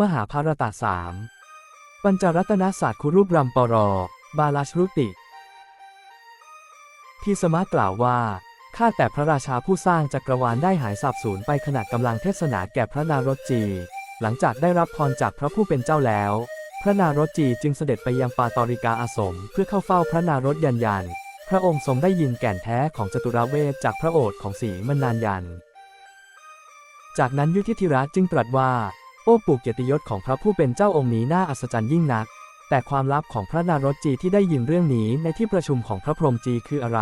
มหาภารตาสามปัญจรัตนศาสตร์คุรูปรัมปรบาลาชรุติพีสมากล่าวว่า ข้าแต่พระราชาผู้สร้างจักรวาลได้หายสาบสูญไปขณะกำลังเทศนาแก่พระนารจี หลังจากได้รับพรจากพระผู้เป็นเจ้าแล้ว พระนารจีจึงเสด็จไปยังปาตอริกาอาสม เพื่อเข้าเฝ้าพระนารถยันยัน พระองค์ทรงได้ยินแก่นแท้ของจตุรเวทจากพระโอษฐ์ของสีมนานยัน จากนั้นยุทธิธิระจึงตรัสว่า โอ้ปู่เกียรติยศของพระผู้เป็นเจ้าองค์นี้น่าอัศจรรย์ยิ่งนัก แต่ความลับของพระนารถจีที่ได้ยินเรื่องนี้ในที่ประชุมของพระพรหมจีคืออะไร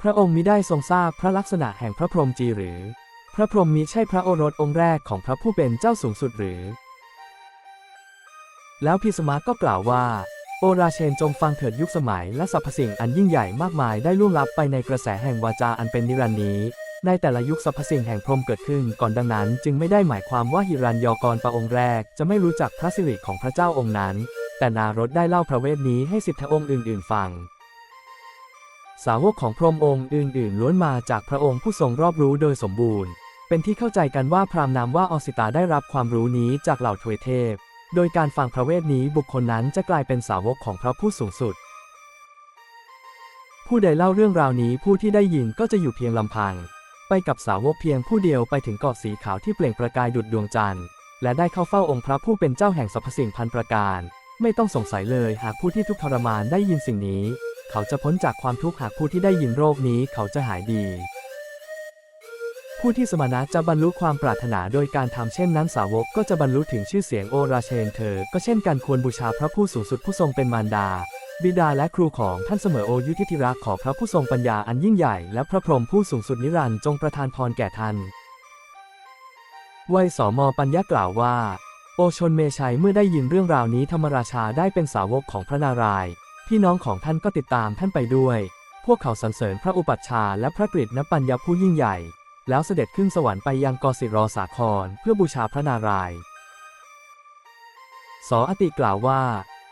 พระองค์มิได้ทรงทราบพระลักษณะแห่งพระพรหมจีหรือ พระพรหมมิใช่พระโอรสองค์แรกของพระผู้เป็นเจ้าสูงสุดหรือ แล้วพิสมาก็กล่าวว่า โอราเชนจงฟังเถิดยุคสมัยและสรรพสิ่งอันยิ่งใหญ่มากมายได้ล่วงลับไปในกระแสแห่งวาจาอันเป็นนิรันดร์นี้ ในแต่ละยุคสรรพสิ่งแห่งพรหมเกิดขึ้นก่อนดังนั้น จึงไม่ได้หมายความว่าหิรันยอกรประองค์แรก จะไม่รู้จักพระสิริของพระเจ้าองค์นั้น แต่นารถได้เล่าพระเวทนี้ให้สิทธองค์อื่น ๆ ฟัง สาวกของพรหมองค์อื่น ๆ ล้วนมาจากพระองค์ผู้ทรงรอบรู้โดยสมบูรณ์ เป็นที่เข้าใจกันว่าพราหมณ์นามว่าอสิตาได้รับความรู้นี้จากเหล่าทวยเทพ โดยการฟังพระเวทนี้บุคคลนั้นจะกลายเป็นสาวกของพระผู้สูงสุด ผู้ใดเล่าเรื่องราวนี้ผู้ที่ได้ยินก็จะอยู่เพียงลำพัง ไปกับสาวกเพียงผู้เดียวไปถึงเกาะสีขาวที่เปล่งประกายดุจดวงจันทร์ และได้เข้าเฝ้าองค์พระผู้เป็นเจ้าแห่งสรรพสิ่งพันประการ ไม่ต้องสงสัยเลยหากผู้ที่ทุกข์ทรมานได้ยินสิ่งนี้ เขาจะพ้นจากความทุกข์หากผู้ที่ได้ยินโรคนี้เขาจะหายดี ผู้ที่สมณะจะบรรลุความปรารถนาโดยการทำเช่นนั้นสาวกก็จะบรรลุถึงชื่อเสียงโอราเชนเธอ ก็เช่นกันควรบูชาพระผู้สูงสุดผู้ทรงเป็นมารดา บิดาและครูของท่านเสมอโอยุทธิธิรักขอพระผู้ทรงปัญญาอันยิ่งใหญ่และพระพรหมผู้สูงสุดนิรันดร์จงประทานพรแก่ท่านวัยสมปัญญากล่าวว่า โอชนเมชัยเมื่อได้ยินเรื่องราวนี้ธรรมราชาได้เป็นสาวกของพระนารายณ์พี่น้องของท่านก็ติดตามท่านไปด้วย พวกเขาสรรเสริญพระอุปัชฌาย์และพระกฤษณปัญญาผู้ยิ่งใหญ่ แล้วเสด็จขึ้นสวรรค์ไปยังกสิรอสาครเพื่อบูชาพระนารายณ์สออติกล่าวว่า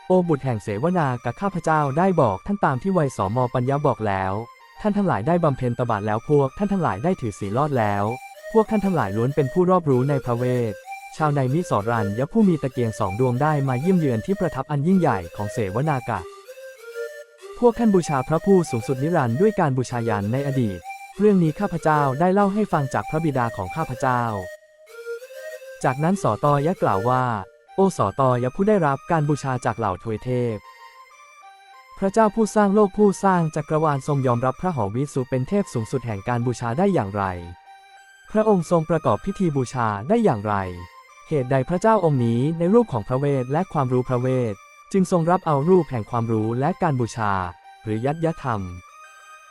โอบุตรแห่งเสวนากับข้าพเจ้าได้บอกท่านตามที่วัยสมปัญญาบอกแล้ว ท่านทั้งหลายได้บำเพ็ญตบะแล้วพวกท่านทั้งหลายได้ถือศีลรอดแล้ว พวกท่านทั้งหลายล้วนเป็นผู้รอบรู้ในพระเวท ชาวในมิสรันยะผู้มีตะเกียงสองดวงได้มาเยี่ยมเยือนที่ประทับอันยิ่งใหญ่ของเสวนากะ พวกท่านบูชาพระผู้สูงสุดนิรันดร์ด้วยการบูชายันในอดีต เรื่องนี้ข้าพเจ้าได้เล่าให้ฟังจากพระบิดาของข้าพเจ้า จากนั้นสอตอยะกล่าวว่า โอสอตอยผู้ได้รับการบูชาจากเหล่าทวยเทพ พระเจ้าผู้สร้างโลกผู้สร้างจักรวาลทรงยอมรับพระหอวิสุเป็นเทพสูงสุดแห่งการบูชาได้อย่างไร พระองค์ทรงประกอบพิธีบูชาได้อย่างไร เหตุใดพระเจ้าองค์นี้ในรูปของพระเวทและความรู้พระเวท จึงทรงรับเอารูปแห่งความรู้และการบูชา หรือยัตยธรรม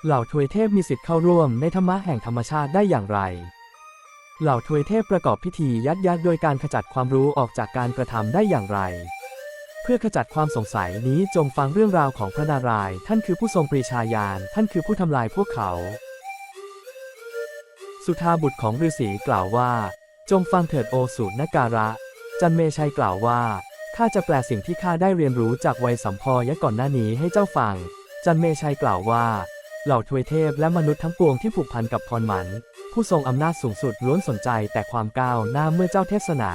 เหล่าทวยเทพมีสิทธิ์เข้าร่วมในธรรมะแห่งธรรมชาติได้อย่างไร เหล่าทวยเทพประกอบพิธียัดยัดโดยการขจัดความรู้ออกจากการกระทำได้อย่างไร เพื่อขจัดความสงสัยนี้จงฟังเรื่องราวของพระนารายณ์ท่านคือผู้ทรงปรีชาญาณท่านคือผู้ทำลายพวกเขา สุธาบุตรของฤาษีกล่าวว่า จงฟังเถิดโอสุนการะ จันเมชัยกล่าวว่าข้าจะแปลสิ่งที่ข้าได้เรียนรู้จากวัยสัมพอยะก่อนหน้านี้ให้เจ้าฟัง จันเมชัยกล่าวว่า เหล่าทวยเทพและมนุษย์ทั้งปวงที่ผูกพันกับพรหมัน ผู้ทรงอำนาจสูงสุดล้วนสนใจแต่ความก้าวหน้าเมื่อเจ้าเทศนา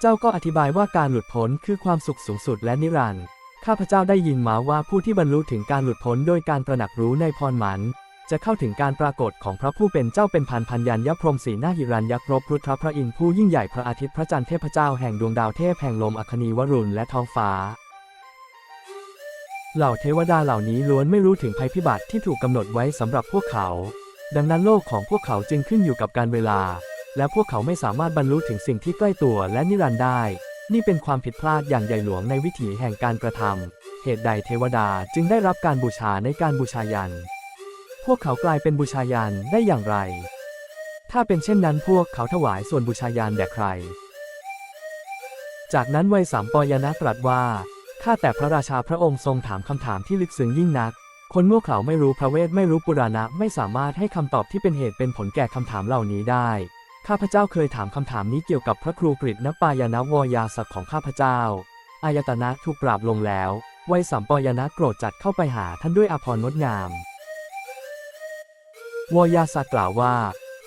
เจ้าก็อธิบายว่าการหลุดพ้นคือความสุขสูงสุดและนิรันดร์ ข้าพเจ้าได้ยินมาว่าผู้ที่บรรลุถึงการหลุดพ้นโดยการตระหนักรู้ในพรหมันจะเข้าถึงการปรากฏของพระผู้เป็นเจ้าเป็นพันพันยันยพรมสีหน้าหิรันยักษ์รบรุทธพระอินทร์ผู้ยิ่งใหญ่พระอาทิตย์พระจันทร์เทพเจ้าแห่งดวงดาวเทพแห่งลมอัคนีวรุณและท้องฟ้า เหล่าเทวดาเหล่านี้ล้วนไม่รู้ถึงภัยพิบัติที่ถูกกำหนดไว้สำหรับพวกเขา ดังนั้นโลกของพวกเขาจึงขึ้นอยู่กับการเวลา และพวกเขาไม่สามารถบรรลุถึงสิ่งที่ใกล้ตัวและนิรันดร์ได้ นี่เป็นความผิดพลาดอย่างใหญ่หลวงในวิถีแห่งการกระทำเหตุใดเทวดาจึงได้รับการบูชาในการบูชายัน พวกเขากลายเป็นบูชายันได้อย่างไร ถ้าเป็นเช่นนั้นพวกเขาถวายส่วนบูชายันแด่ใคร จากนั้นวัยสามปอยนะตรัสว่า ข้าแต่พระราชาพระองค์ทรงถามคำถามที่ลึกซึ้งยิ่งนัก คนโง่เขลาไม่รู้พระเวทไม่รู้ปุราณะไม่สามารถให้คำตอบที่เป็นเหตุเป็นผลแก่คำถามเหล่านี้ได้ ข้าพเจ้าเคยถามคำถามนี้เกี่ยวกับพระครูกฤษณปายนะวยาศักดิ์ของข้าพเจ้า อายตนะถูกปราบลงแล้ววัยสามปอยนะโกรธจัดเข้าไปหาท่านด้วยอภรณ์งดงามวอยาศักดิ์กล่าวว่า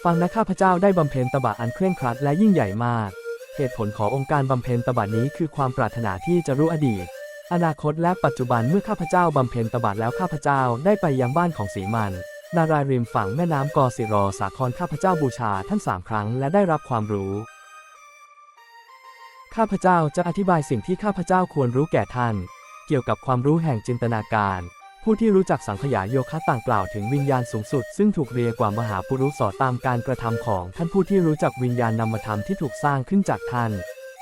ฟังนะข้าพเจ้าได้บำเพ็ญตบะอันเคร่งครัดและยิ่งใหญ่มาก เหตุผลขององค์การบำเพ็ญตบะนี้คือความปรารถนาที่จะรู้อดีต อนาคตและปัจจุบันเมื่อข้าพเจ้าบำเพ็ญตบะแล้วข้าพเจ้าได้ไปยังบ้านของสีมัน นารายริมฝั่งแม่น้ำกอสิรอสาครข้าพเจ้าบูชาท่านสามครั้งและได้รับความรู้ ข้าพเจ้าจะอธิบายสิ่งที่ข้าพเจ้าควรรู้แก่ท่าน เกี่ยวกับความรู้แห่งจินตนาการ ผู้ที่รู้จักสังขยาโยคะต่างกล่าวถึงวิญญาณสูงสุด ซึ่งถูกเรียกว่ามหาปุรุษสอตามการกระทำของท่านผู้ที่รู้จักวิญญาณนามธรรมที่ถูกสร้างขึ้นจากท่าน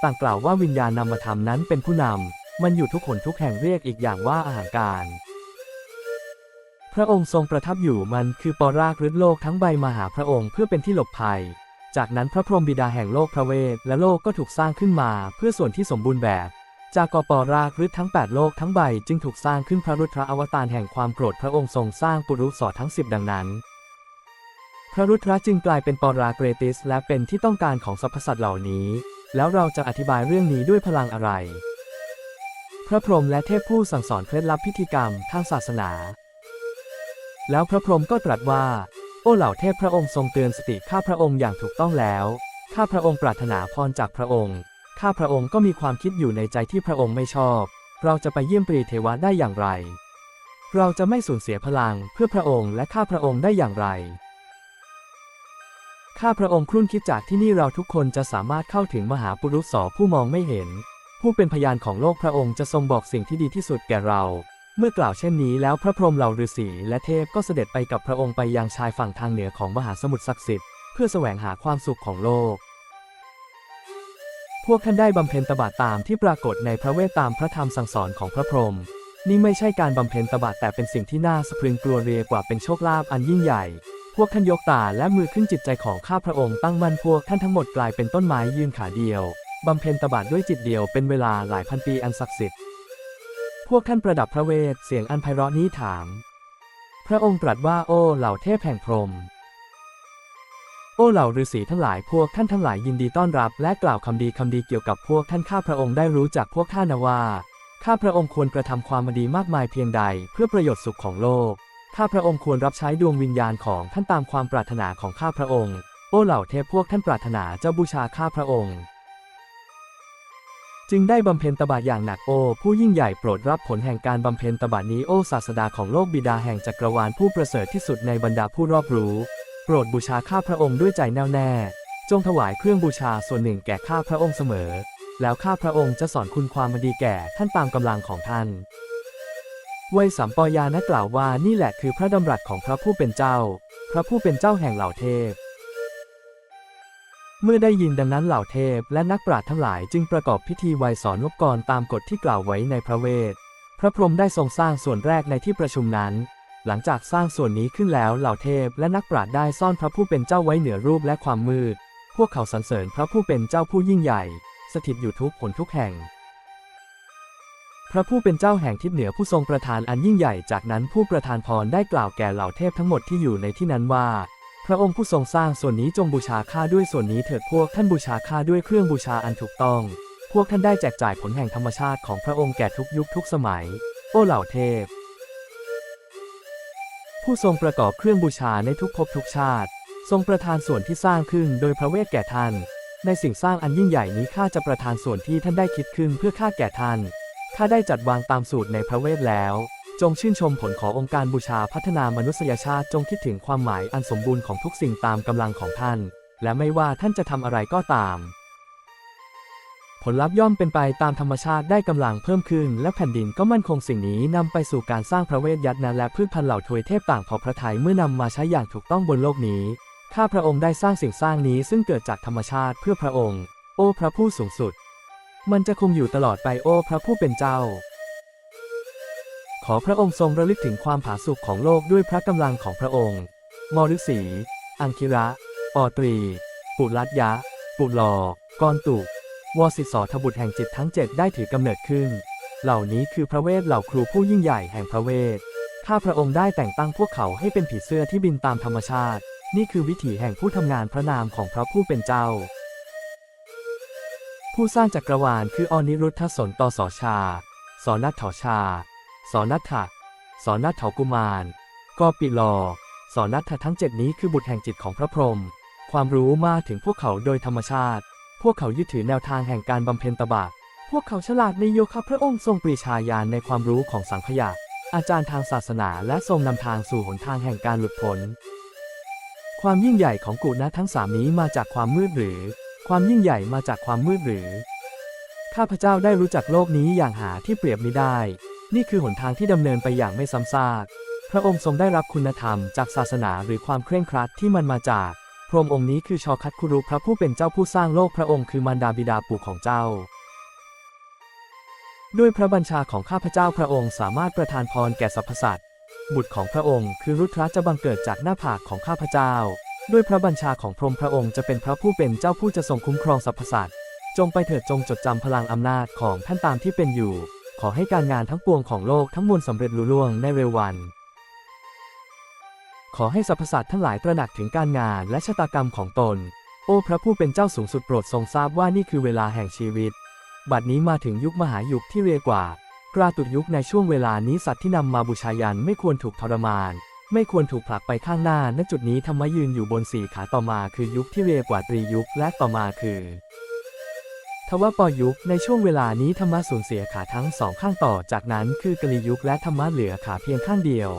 ต่างกล่าวว่าวิญญาณนามธรรมนั้นเป็นผู้นำ มันอยู่ทุกขนทุกแห่งเรียกอีกอย่างว่าอาหารการ พระองค์ทรงประทับอยู่มันคือปอรากฤตโลกทั้งใบมาหาพระองค์เพื่อเป็นที่หลบภัย จากนั้นพระพรหมบิดาแห่งโลกพระเวทและโลกก็ถูกสร้างขึ้นมาเพื่อส่วนที่สมบูรณ์แบบ จากกปรากฤตทั้ง 8 โลกทั้งใบจึงถูกสร้างขึ้นพระรุทธะอวตารแห่งความโกรธพระองค์ทรงสร้างปุรุษสอทั้ง 10 ดังนั้นพระรุทธะจึงกลายเป็นปราเกรติสและเป็นที่ต้องการของสรรพสัตว์เหล่านี้ แล้วเราจะอธิบายเรื่องนี้ด้วยพลังอะไร ระพรหมและเทพผู้สั่งสอนเคล็ดลับพิธีกรรมทางศาสนา แล้วพระพรหมก็ตรัสว่า โอ้เหล่าเทพพระองค์ทรงเตือนสติข้าพระองค์อย่างถูกต้องแล้ว ข้าพระองค์ปรารถนาพรจากพระองค์ ข้าพระองค์ก็มีความคิดอยู่ในใจที่พระองค์ไม่ชอบ เราจะไปเยี่ยมปรีเทวะได้อย่างไร เราจะไม่สูญเสียพลังเพื่อพระองค์และข้าพระองค์ได้อย่างไร ข้าพระองค์ครุ่นคิดจากที่นี่เราทุกคนจะสามารถเข้าถึงมหาปุรุษสอผู้มองไม่เห็น ผู้เป็นพยานของโลกพระองค์จะทรงบอกสิ่งที่ดีที่สุดแก่เรา เมื่อกล่าวเช่นนี้แล้วพระพรหมเหล่าฤาษีและเทพก็เสด็จไปกับพระองค์ไปยังชายฝั่งทางเหนือของมหาสมุทรศักดิ์สิทธิ์เพื่อแสวงหาความสุขของโลก พวกท่านได้บำเพ็ญตบะตามที่ปรากฏในพระเวทตามพระธรรมสั่งสอนของพระพรหมนี่ไม่ใช่การบำเพ็ญตบะแต่เป็นสิ่งที่น่าสะพรึงกลัวเรียกว่าเป็นโชคลาภอันยิ่งใหญ่ พวกท่านยกตาและมือขึ้นจิตใจของข้าพระองค์ตั้งมั่นพวกท่านทั้งหมดกลายเป็นต้นไม้ยืนขาเดียว บำเพ็ญตบะด้วยจิตเดียวเป็นเวลาหลายพันปีอันศักดิ์สิทธิ์ พวกท่านประดับพระเวทเสียงอันไพเราะนี้ถาม พระองค์ตรัสว่าโอ้เหล่าเทพแห่งพรหมโอ้เหล่าฤาษีทั้งหลายพวกท่านทั้งหลายยินดีต้อนรับ และกล่าวคำดีคำดีเกี่ยวกับพวกท่านข้าพระองค์ได้รู้จากพวกท่านว่า ข้าพระองค์ควรกระทำความดีมากมายเพียงใดเพื่อประโยชน์สุขของโลก ข้าพระองค์ควรรับใช้ดวงวิญญาณของท่านตามความปรารถนาของข้าพระองค์ โอ้เหล่าเทพพวกท่านปรารถนาจะบูชาข้าพระองค์ จึงได้บำเพ็ญตบะอย่างหนักโอ ผู้ยิ่งใหญ่โปรดรับผลแห่งการบำเพ็ญตบะนี้โอศาสดาของโลกบิดาแห่งจักรวาลผู้ประเสริฐที่สุดในบรรดาผู้รอบรู้ โปรดบูชาข้าพระองค์ด้วยใจแน่วแน่ จงถวายเครื่องบูชาส่วนหนึ่งแก่ข้าพระองค์เสมอ แล้วข้าพระองค์จะสอนคุณความดีแก่ท่านตามกำลังของท่านเวยสัมปอยานะกล่าวว่านี่แหละคือพระดำรัสของพระผู้เป็นเจ้า พระผู้เป็นเจ้าแห่งเหล่าเทพ เมื่อได้ยินดังนั้นเหล่าเทพและนักปราชญ์ทั้งหลายจึงประกอบพิธีไวยสอนนบกรตามกฎที่กล่าวไว้ในพระเวท พระพรหมได้ทรงสร้างส่วนแรกในที่ประชุมนั้น หลังจากสร้างส่วนนี้ขึ้นแล้วเหล่าเทพและนักปราชญ์ได้ซ่อนพระผู้เป็นเจ้าไว้เหนือรูปและความมืด พวกเขาสรรเสริญพระผู้เป็นเจ้าผู้ยิ่งใหญ่ สถิตอยู่ทุกผลทุกแห่ง พระผู้เป็นเจ้าแห่งทิศเหนือผู้ทรงประทานอันยิ่งใหญ่ จากนั้นผู้ประทานพรได้กล่าวแก่เหล่าเทพทั้งหมดที่อยู่ในที่นั้นว่า ระองค์ผู้ทรงสร้างส่วนนี้จงบูชาข้าด้วยส่วนนี้เถิดพวกท่านบูชาข้าด้วยเครื่องบูชาอันถูกต้อง พวกท่านได้แจกจ่ายผลแห่งธรรมชาติของพระองค์แก่ทุกยุคทุกสมัย โอ้เหล่าเทพ ผู้ทรงประกอบเครื่องบูชาในทุกภพทุกชาติ ทรงประทานส่วนที่สร้างขึ้นโดยพระเวทแก่ท่าน ในสิ่งสร้างอันยิ่งใหญ่นี้ข้าจะประทานส่วนที่ท่านได้คิดขึ้นเพื่อข้าแก่ท่านข้าได้จัดวางตามสูตรในพระเวทแล้ว จงชื่นชมผลขององค์การบูชาพัฒนามนุษยชาติจงคิดถึงความหมายอันสมบูรณ์ของทุกสิ่งตามกำลังของท่าน และไม่ว่าท่านจะทำอะไรก็ตาม ผลลัพธ์ย่อมเป็นไปตามธรรมชาติได้กำลังเพิ่มขึ้น และแผ่นดินก็มั่นคงสิ่งนี้นำไปสู่การสร้างพระเวทยัตนะและพืชพันธุ์เหล่าทวยเทพต่างพอพระทัยเมื่อนำมาใช้อย่างถูกต้องบนโลกนี้ข้าพระองค์ได้สร้างสิ่งสร้างนี้ซึ่งเกิดจากธรรมชาติเพื่อพระองค์ โอ้พระผู้สูงสุด มันจะคงอยู่ตลอดไปโอ้พระผู้เป็นเจ้า ขอพระองค์ทรงระลึกถึงความผาสุกของโลกด้วยพระกำลังของพระองค์ มฤษีอังคิระ ปอตรี ปุรัตยะ ปุลอกรตุวสิสอทบุตรแห่งจิตทั้งเจ็ดได้ถือกำเนิดขึ้น เหล่านี้คือพระเวทเหล่าครูผู้ยิ่งใหญ่แห่งพระเวทข้าพระองค์ได้แต่งตั้งพวกเขาให้เป็นผีเสื้อที่บินตามธรรมชาติ นี่คือวิถีแห่งผู้ทำงานพระนามของพระผู้เป็นเจ้า ผู้สร้างจักรวาลคืออนิรุทธสนตสชาสอนัทถชา สอนัทถะสอนัทถกุมารกอปิลอ สอนัทถะทั้งเจ็ดนี้คือบุตรแห่งจิตของพระพรหม ความรู้มาถึงพวกเขาโดยธรรมชาติ พวกเขายึดถือแนวทางแห่งการบำเพ็ญตบะ พวกเขาฉลาดในโยคะพระองค์ทรงปรีชาญาณในความรู้ของสังขยาอาจารย์ทางศาสนาและทรงนำทางสู่หนทางแห่งการหลุดพ้น ความยิ่งใหญ่ของกุณะทั้งสามนี้มาจากความมืดหรือ ความยิ่งใหญ่มาจากความมืดหรือ ข้าพเจ้าได้รู้จักโลกนี้อย่างหาที่เปรียบไมิได้ นี่คือหนทางที่ดำเนินไปอย่างไม่ซ้ำซาก พระองค์ทรงได้รับคุณธรรมจากศาสนาหรือความเคร่งครัดที่มันมาจาก พรหมองค์นี้คือชอคัดคุรุพระผู้เป็นเจ้าผู้สร้างโลกพระองค์คือมารดาบิดาปู่ของเจ้า ด้วยพระบัญชาของข้าพเจ้าพระองค์สามารถประทานพรแก่สรรพสัตว์บุตรของพระองค์คือรุทระจะบังเกิดจากหน้าผากของข้าพเจ้า ด้วยพระบัญชาของพรหมพระองค์จะเป็นพระผู้เป็นเจ้าผู้จะทรงคุ้มครองสรรพสัตว์จงไปเถิดจงจดจำพลังอำนาจของท่านตามที่เป็นอยู่ ขอให้การงานทั้งปวงของโลกทั้งมวลสำเร็จลุล่วงในเร็ววัน ขอให้สรรพสัตว์ทั้งหลายตระหนักถึงการงานและชะตากรรมของตน โอ้พระผู้เป็นเจ้าสูงสุดโปรดทรงทราบว่านี่คือเวลาแห่งชีวิต บัดนี้มาถึงยุคมหายุคที่เรียกว่ากราตุยุคในช่วงเวลานี้สัตว์ที่นำมาบูชายันไม่ควรถูกทรมาน ไม่ควรถูกผลักไปข้างหน้าณจุดนี้ธรรมยืนอยู่บนสี่ขาต่อมาคือยุคที่เรียกว่าตรียุคและต่อมาคือ ทว่าปอยุคในช่วงเวลานี้ธรรมะสูญเสียขาทั้งสองข้างต่อจากนั้นคือกลียุคและธรรมะเหลือขาเพียงข้างเดียว